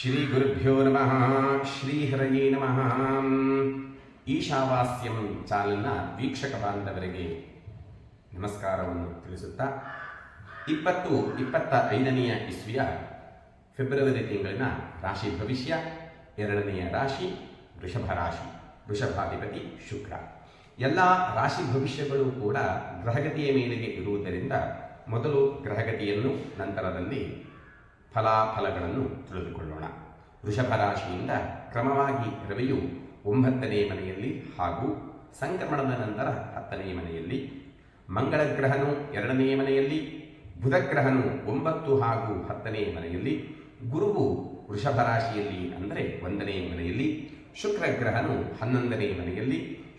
ಶ್ರೀ ಗುರುಭ್ಯೋ ನಮಃ ಶ್ರೀ ಹರಯೇ ನಮಃ ಈಶಾವಾಸ್ಯಂ ಚಾಲನ ವೀಕ್ಷಕ ಬಾಂಧವರಿಗೆ ನಮಸ್ಕಾರವನ್ನು ತಿಳಿಸುತ್ತಾ, ಇಪ್ಪತ್ತು, ಇಪ್ಪತ್ತ ಐದನೆಯ ಇಸ್ವಿಯ ಫೆಬ್ರವರಿ ತಿಂಗಳಿನ ರಾಶಿ ಭವಿಷ್ಯ, ಎರಡನೆಯ ರಾಶಿ ವೃಷಭ ರಾಶಿ, ವೃಷಭಾಧಿಪತಿ ಶುಕ್ರ. ಎಲ್ಲ ರಾಶಿ ಭವಿಷ್ಯಗಳು ಕೂಡ ಗ್ರಹಗತಿಯ ಮೇಲೆಗೆ ಇರುವುದರಿಂದ ಮೊದಲು ಗ್ರಹಗತಿಯನ್ನು ನಂತರದಲ್ಲಿ ಫಲಾಫಲಗಳನ್ನು ತಿಳಿದುಕೊಳ್ಳೋಣ. ವೃಷಭ ರಾಶಿಯಿಂದ ಕ್ರಮವಾಗಿ ರವಿಯು ಒಂಬತ್ತನೇ ಮನೆಯಲ್ಲಿ ಹಾಗೂ ಸಂಕ್ರಮಣದ ನಂತರ ಹತ್ತನೇ ಮನೆಯಲ್ಲಿ ಮಂಗಳ ಗ್ರಹನು ಎರಡನೇ ಮನೆಯಲ್ಲಿ ಬುಧ ಗ್ರಹನು ಒಂಬತ್ತು ಹಾಗೂ ಹತ್ತನೇ ಮನೆಯಲ್ಲಿ, ಗುರುವು ವೃಷಭ ರಾಶಿಯಲ್ಲಿ ಅಂದರೆ ಒಂದನೇ ಮನೆಯಲ್ಲಿ ಶುಕ್ರ ಗ್ರಹನು ಹನ್ನೊಂದನೇ ಮನೆಯಲ್ಲಿ,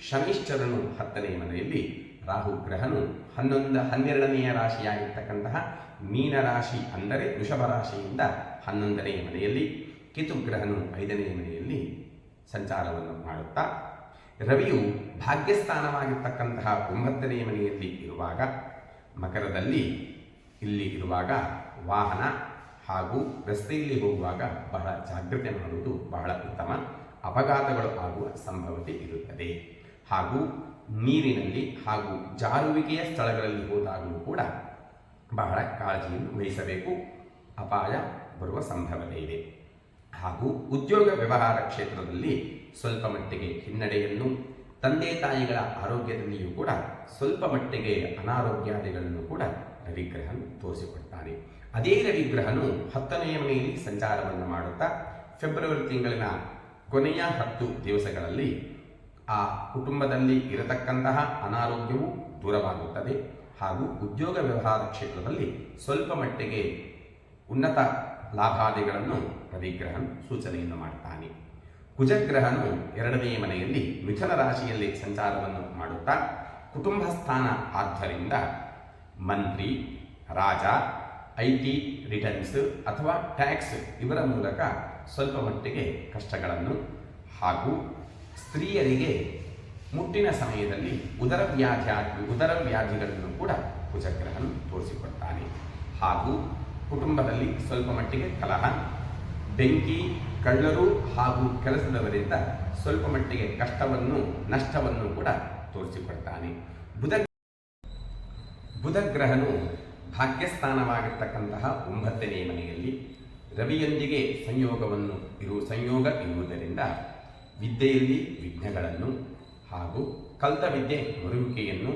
ಶನಿಶ್ಚರನು ಹತ್ತನೇ ಮನೆಯಲ್ಲಿ ರಾಹು ಗ್ರಹನು ಹನ್ನೊಂದು ಹನ್ನೆರಡನೆಯ ರಾಶಿಯಾಗಿರ್ತಕ್ಕಂತಹ ಮೀನ ರಾಶಿ ಅಂದರೆ ವೃಷಭ ರಾಶಿಯಿಂದ ಹನ್ನೊಂದನೇ ಮನೆಯಲ್ಲಿ ಕೇತುಗ್ರಹನು ಗ್ರಹನು ಐದನೆಯ ಮನೆಯಲ್ಲಿ ಸಂಚಾರವನ್ನು ಮಾಡುತ್ತಾ ರವಿಯು ಭಾಗ್ಯಸ್ಥಾನವಾಗಿರ್ತಕ್ಕಂತಹ ಒಂಬತ್ತನೆಯ ಮನೆಯಲ್ಲಿ ಇರುವಾಗ ಮಕರದಲ್ಲಿ ಇಲ್ಲಿ ಇರುವಾಗ ವಾಹನ ಹಾಗೂ ರಸ್ತೆಯಲ್ಲಿ ಹೋಗುವಾಗ ಬಹಳ ಜಾಗ್ರತೆ ಮಾಡುವುದು ಬಹಳ ಉತ್ತಮ. ಅಪಘಾತಗಳು ಆಗುವ ಸಂಭವತೆ ಇರುತ್ತದೆ. ಹಾಗೂ ನೀರಿನಲ್ಲಿ ಹಾಗೂ ಜಾರುವಿಕೆಯ ಸ್ಥಳಗಳಲ್ಲಿ ಹೋದಾಗಲೂ ಕೂಡ ಬಹಳ ಕಾಳಜಿಯನ್ನು ವಹಿಸಬೇಕು. ಅಪಾಯ ಬರುವ ಸಂಭವತೆ ಇದೆ. ಹಾಗೂ ಉದ್ಯೋಗ ವ್ಯವಹಾರ ಕ್ಷೇತ್ರದಲ್ಲಿ ಸ್ವಲ್ಪ ಮಟ್ಟಿಗೆ ಹಿನ್ನಡೆಯನ್ನು, ತಂದೆ ತಾಯಿಗಳ ಆರೋಗ್ಯದಲ್ಲಿಯೂ ಕೂಡ ಸ್ವಲ್ಪ ಮಟ್ಟಿಗೆ ಅನಾರೋಗ್ಯಾದಿಗಳನ್ನು ಕೂಡ ರವಿಗ್ರಹನು ತೋರಿಸಿಕೊಡ್ತಾನೆ. ಅದೇ ರವಿಗ್ರಹನು ಹತ್ತನೆಯ ಮನೆಯಲ್ಲಿ ಸಂಚಾರವನ್ನು ಮಾಡುತ್ತಾ, ಫೆಬ್ರವರಿ ತಿಂಗಳಿನ ಕೊನೆಯ ಹತ್ತು ದಿವಸಗಳಲ್ಲಿ ಆ ಕುಟುಂಬದಲ್ಲಿ ಇರತಕ್ಕಂತಹ ಅನಾರೋಗ್ಯವು ದೂರವಾಗುತ್ತದೆ ಹಾಗೂ ಉದ್ಯೋಗ ವ್ಯವಹಾರ ಕ್ಷೇತ್ರದಲ್ಲಿ ಸ್ವಲ್ಪ ಮಟ್ಟಿಗೆ ಉನ್ನತ ಲಾಭಾದಿಗಳನ್ನು ರವಿಗ್ರಹನು ಸೂಚನೆಯನ್ನು ಮಾಡ್ತಾನೆ. ಕುಜಗ್ರಹನು ಎರಡನೇ ಮನೆಯಲ್ಲಿ ಮಿಥುನ ರಾಶಿಯಲ್ಲಿ ಸಂಚಾರವನ್ನು ಮಾಡುತ್ತಾ ಕುಟುಂಬ ಸ್ಥಾನ ಆದ್ದರಿಂದ ಮಂತ್ರಿ, ರಾಜ ಐ ಟಿ ರಿಟರ್ನ್ಸ್ ಅಥವಾ ಟ್ಯಾಕ್ಸ್ ಇವರ ಮೂಲಕ ಸ್ವಲ್ಪ ಮಟ್ಟಿಗೆ ಕಷ್ಟಗಳನ್ನು ಹಾಗೂ ಸ್ತ್ರೀಯರಿಗೆ ಮುಟ್ಟಿನ ಸಮಯದಲ್ಲಿ ಉದರ ವ್ಯಾಧಿ ಉದರ ವ್ಯಾಧಿಗಳನ್ನು ಕೂಡ ಕುಜಗ್ರಹನು ತೋರಿಸಿಕೊಡ್ತಾನೆ. ಹಾಗೂ ಕುಟುಂಬದಲ್ಲಿ ಸ್ವಲ್ಪ ಮಟ್ಟಿಗೆ ಕಲಹ, ಬೆಂಕಿ, ಕಳ್ಳರು ಹಾಗೂ ಕೆಲಸದವರಿಂದ ಸ್ವಲ್ಪ ಮಟ್ಟಿಗೆ ಕಷ್ಟವನ್ನು, ನಷ್ಟವನ್ನು ಕೂಡ ತೋರಿಸಿಕೊಡ್ತಾನೆ. ಬುಧ, ಬುಧಗ್ರಹನು ಭಾಗ್ಯಸ್ಥಾನವಾಗಿರ್ತಕ್ಕಂತಹ ಒಂಬತ್ತನೇ ಮನೆಯಲ್ಲಿ ರವಿಯೊಂದಿಗೆ ಸಂಯೋಗವನ್ನು ಇರುವ ಸಂಯೋಗ ಇರುವುದರಿಂದ ವಿದ್ಯೆಯಲ್ಲಿ ವಿಘ್ನಗಳನ್ನು ಹಾಗೂ ಕಲ್ತ ವಿದ್ಯೆ ಮರುವಿಕೆಯನ್ನು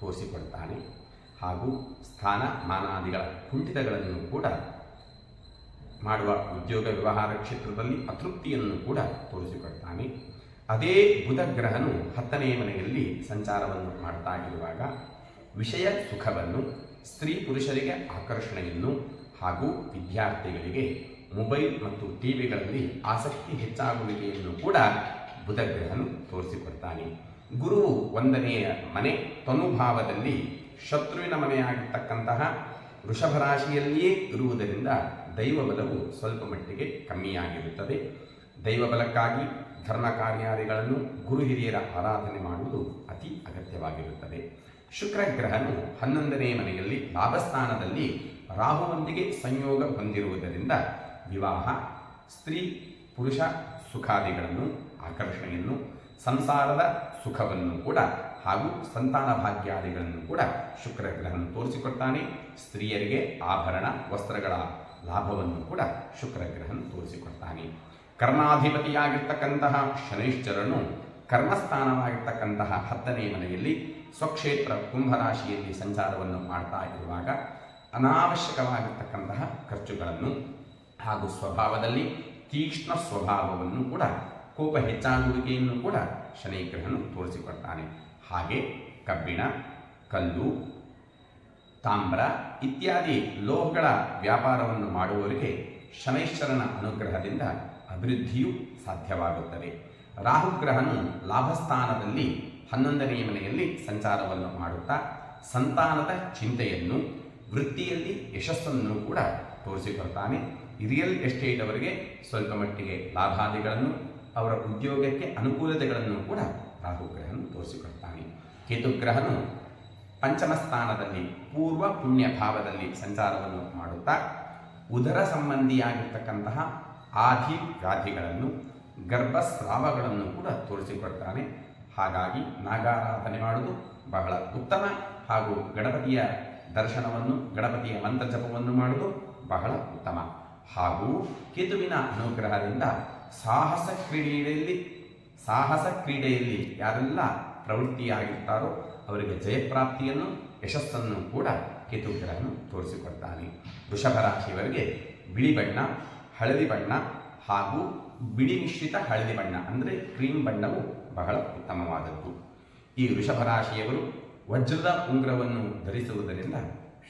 ತೋರಿಸಿಕೊಡ್ತಾನೆ. ಹಾಗೂ ಸ್ಥಾನ ಮಾನಾದಿಗಳ ಕುಂಠಿತಗಳನ್ನು ಕೂಡ ಮಾಡುವ ಉದ್ಯೋಗ ವ್ಯವಹಾರ ಕ್ಷೇತ್ರದಲ್ಲಿ ಅತೃಪ್ತಿಯನ್ನು ಕೂಡ ತೋರಿಸಿಕೊಡ್ತಾನೆ. ಅದೇ ಬುಧ ಗ್ರಹನು ಹತ್ತನೇ ಮನೆಯಲ್ಲಿ ಸಂಚಾರವನ್ನು ಮಾಡ್ತಾ ಇರುವಾಗ ವಿಷಯ ಸುಖವನ್ನು, ಸ್ತ್ರೀ ಪುರುಷರಿಗೆ ಆಕರ್ಷಣೆಯನ್ನು ಹಾಗೂ ವಿದ್ಯಾರ್ಥಿಗಳಿಗೆ ಮೊಬೈಲ್ ಮತ್ತು ಟಿವಿಗಳಲ್ಲಿ ಆಸಕ್ತಿ ಹೆಚ್ಚಾಗುವಿಕೆಯನ್ನು ಕೂಡ ಬುಧಗ್ರಹನು ತೋರಿಸಿಕೊಡ್ತಾನೆ. ಗುರುವು ಒಂದನೆಯ ಮನೆ, ತನುಭಾವದಲ್ಲಿ ಶತ್ರುವಿನ ಮನೆಯಾಗಿರ್ತಕ್ಕಂತಹ ವೃಷಭ ರಾಶಿಯಲ್ಲಿಯೇ ಇರುವುದರಿಂದ ದೈವ ಬಲವು ಸ್ವಲ್ಪ ಮಟ್ಟಿಗೆ ಕಮ್ಮಿಯಾಗಿರುತ್ತದೆ. ದೈವ ಬಲಕ್ಕಾಗಿ ಧರ್ಮ ಕಾರ್ಯಾದಿಗಳನ್ನು ಗುರು ಹಿರಿಯರ ಆರಾಧನೆ ಮಾಡುವುದು ಅತಿ ಅಗತ್ಯವಾಗಿರುತ್ತದೆ. ಶುಕ್ರಗ್ರಹನು ಹನ್ನೊಂದನೇ ಮನೆಯಲ್ಲಿ ಲಾಭಸ್ಥಾನದಲ್ಲಿ ರಾಹುವೊಂದಿಗೆ ಸಂಯೋಗ ಹೊಂದಿರುವುದರಿಂದ ವಿವಾಹ, ಸ್ತ್ರೀ, ಪುರುಷ ಸುಖಾದಿಗಳನ್ನು, ಆಕರ್ಷಣೆಯನ್ನು, ಸಂಸಾರದ ಸುಖವನ್ನು ಕೂಡ ಹಾಗೂ ಸಂತಾನ ಭಾಗ್ಯಾದಿಗಳನ್ನು ಕೂಡ ಶುಕ್ರ ಗ್ರಹನು ತೋರಿಸಿಕೊಡ್ತಾನೆ. ಸ್ತ್ರೀಯರಿಗೆ ಆಭರಣ, ವಸ್ತ್ರಗಳ ಲಾಭವನ್ನು ಕೂಡ ಶುಕ್ರ ಗ್ರಹನು ತೋರಿಸಿಕೊಡ್ತಾನೆ. ಕರ್ಮಾಧಿಪತಿಯಾಗಿರ್ತಕ್ಕಂತಹ ಶನೈಶ್ಚರನು ಕರ್ಮಸ್ಥಾನವಾಗಿರ್ತಕ್ಕಂತಹ ಹತ್ತನೇ ಮನೆಯಲ್ಲಿ ಸ್ವಕ್ಷೇತ್ರ ಕುಂಭರಾಶಿಯಲ್ಲಿ ಸಂಚಾರವನ್ನು ಮಾಡ್ತಾ ಇರುವಾಗ ಅನಾವಶ್ಯಕವಾಗಿರ್ತಕ್ಕಂತಹ ಖರ್ಚುಗಳನ್ನು ಹಾಗೂ ಸ್ವಭಾವದಲ್ಲಿ ತೀಕ್ಷ್ಣ ಸ್ವಭಾವವನ್ನು ಕೂಡ, ಕೋಪ ಹೆಚ್ಚಾಗುವಿಕೆಯನ್ನು ಕೂಡ ಶನೈಗ್ರಹನು ತೋರಿಸಿಕೊಡ್ತಾನೆ. ಹಾಗೆ ಕಬ್ಬಿಣ, ಕಲ್ಲು, ತಾಮ್ರ ಇತ್ಯಾದಿ ಲೋಹಗಳ ವ್ಯಾಪಾರವನ್ನು ಮಾಡುವವರಿಗೆ ಶನೈಶ್ವರನ ಅನುಗ್ರಹದಿಂದ ಅಭಿವೃದ್ಧಿಯು ಸಾಧ್ಯವಾಗುತ್ತದೆ. ರಾಹುಗ್ರಹನು ಲಾಭಸ್ಥಾನದಲ್ಲಿ ಹನ್ನೊಂದನೆಯ ಮನೆಯಲ್ಲಿ ಸಂಚಾರವನ್ನು ಮಾಡುತ್ತಾ, ಸಂತಾನದ ಚಿಂತೆಯನ್ನು, ವೃತ್ತಿಯಲ್ಲಿ ಯಶಸ್ಸನ್ನು ಕೂಡ ತೋರಿಸಿಕೊಡ್ತಾನೆ. ರಿಯಲ್ ಎಸ್ಟೇಟ್ ಅವರಿಗೆ ಸ್ವಲ್ಪ ಮಟ್ಟಿಗೆ ಲಾಭಾದಿಗಳನ್ನು, ಅವರ ಉದ್ಯೋಗಕ್ಕೆ ಅನುಕೂಲತೆಗಳನ್ನು ಕೂಡ ರಾಹುಗ್ರಹನು ತೋರಿಸಿಕೊಡ್ತಾನೆ. ಕೇತುಗ್ರಹನು ಪಂಚಮ ಸ್ಥಾನದಲ್ಲಿ ಪೂರ್ವ ಪುಣ್ಯ ಭಾವದಲ್ಲಿ ಸಂಚಾರವನ್ನು ಮಾಡುತ್ತಾ, ಉದರ ಸಂಬಂಧಿಯಾಗಿರ್ತಕ್ಕಂತಹ ಆಧಿ ವ್ಯಾಧಿಗಳನ್ನು, ಗರ್ಭಸ್ರಾವಗಳನ್ನು ಕೂಡ ತೋರಿಸಿಕೊಡ್ತಾನೆ. ಹಾಗಾಗಿ ನಾಗಾರಾಧನೆ ಮಾಡುವುದು ಬಹಳ ಉತ್ತಮ ಹಾಗೂ ಗಣಪತಿಯ ದರ್ಶನವನ್ನು, ಗಣಪತಿಯ ಮಂತ್ರ ಜಪವನ್ನು ಮಾಡುವುದು ಬಹಳ ಉತ್ತಮ. ಹಾಗೂ ಕೇತುವಿನ ಅನುಗ್ರಹದಿಂದ ಸಾಹಸ ಕ್ರೀಡೆಯಲ್ಲಿ ಸಾಹಸ ಕ್ರೀಡೆಯಲ್ಲಿ ಯಾರೆಲ್ಲ ಪ್ರವೃತ್ತಿಯಾಗಿರ್ತಾರೋ ಅವರಿಗೆ ಜಯಪ್ರಾಪ್ತಿಯನ್ನು, ಯಶಸ್ಸನ್ನು ಕೂಡ ಕೇತು ಗ್ರಹನು ತೋರಿಸಿಕೊಡ್ತಾನೆ. ವೃಷಭ ರಾಶಿಯವರಿಗೆ ಬಿಳಿ ಬಣ್ಣ, ಹಳದಿ ಬಣ್ಣ ಹಾಗೂ ಬಿಳಿ ಮಿಶ್ರಿತ ಹಳದಿ ಬಣ್ಣ ಅಂದರೆ ಕ್ರೀಮ್ ಬಣ್ಣವು ಬಹಳ ಉತ್ತಮವಾದದ್ದು. ಈ ವೃಷಭ ರಾಶಿಯವರು ವಜ್ರದ ಉಂಗ್ರವನ್ನು ಧರಿಸುವುದರಿಂದ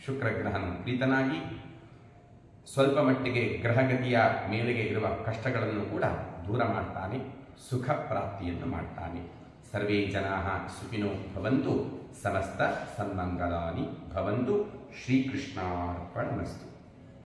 ಶುಕ್ರಗ್ರಹನು ಪ್ರೀತನಾಗಿ ಸ್ವಲ್ಪ ಮಟ್ಟಿಗೆ ಗ್ರಹಗತಿಯ ಮೇಲೆಗೆ ಇರುವ ಕಷ್ಟಗಳನ್ನು ಕೂಡ ದೂರ ಮಾಡ್ತಾನೆ, ಸುಖ ಪ್ರಾಪ್ತಿಯನ್ನು ಮಾಡ್ತಾನೆ. ಸರ್ವೇ ಜನಾ ಸುಖಿನೋ ಭವಂತು ಸಮಸ್ತ ಸನ್ಮಂಗಲಾನಿ ಭವಂತು ಶ್ರೀಕೃಷ್ಣಾರ್ಪಣಮಸ್ತು.